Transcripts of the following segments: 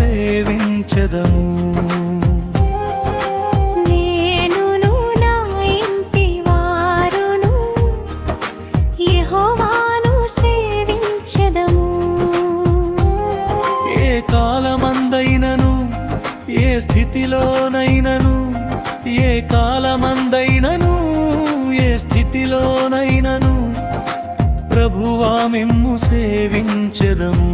సేవించెదము. ఏ కాలమందైనను ఏ స్థితిలోనైనను ఏ కాలమందైనను ఏ స్థితిలోనైనను ప్రభువా మిమ్ము సేవించెదము.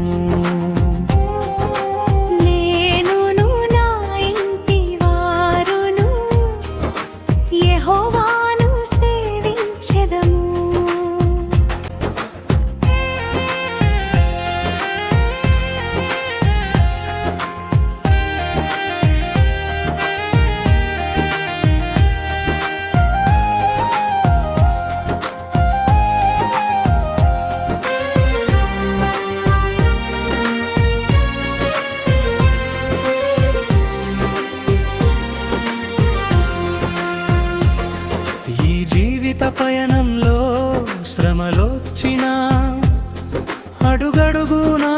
జీవిత పయనంలో శ్రమలొచ్చినా అడుగడుగునా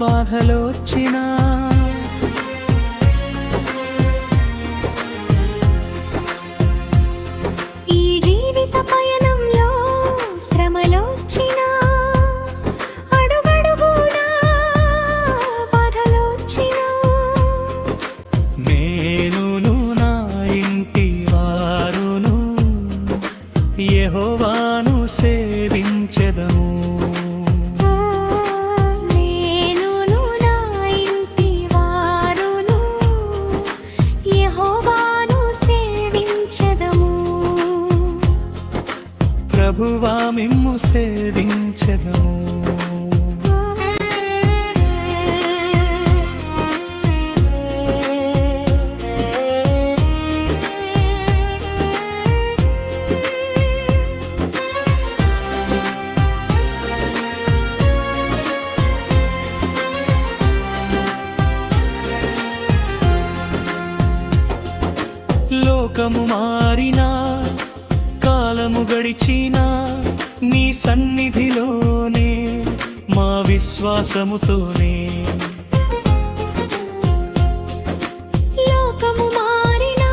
బాధలొచ్చినా. ఈ జీవిత పయనంలో శ్రమలొచ్చినా ప్రభువా మిమ్ము సేవించెదము. లోకము మారినా కాలము గడిచినా నీ సన్నిధిలోనే మా విశ్వాసముతోనే. మారినా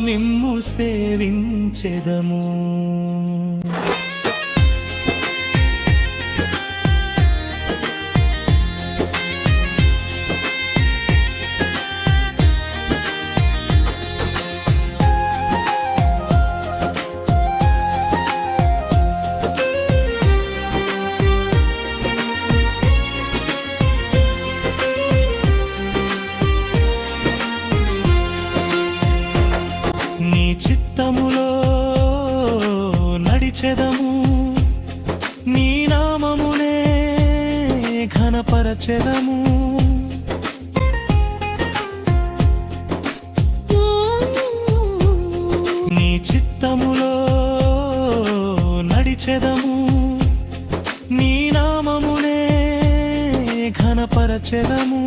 మిమ్ము సేవించెదము. ఘనపరచెదము. నీ నామమునే ఘనపరచెదము. నీ చిత్తములో నడిచెదము. నీ నామమునే ఘనపరచెదము.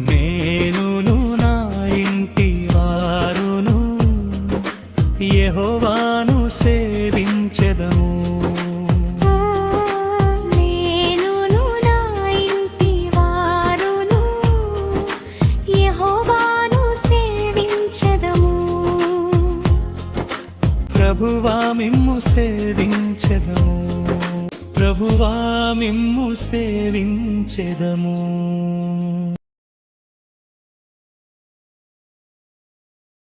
నేను నా ఇంటి వారును యహోవాను సేవించెదము. ప్రభువా మిమ్ము సేవించెదము. ప్రభువా మిమ్ము సేవించెదము.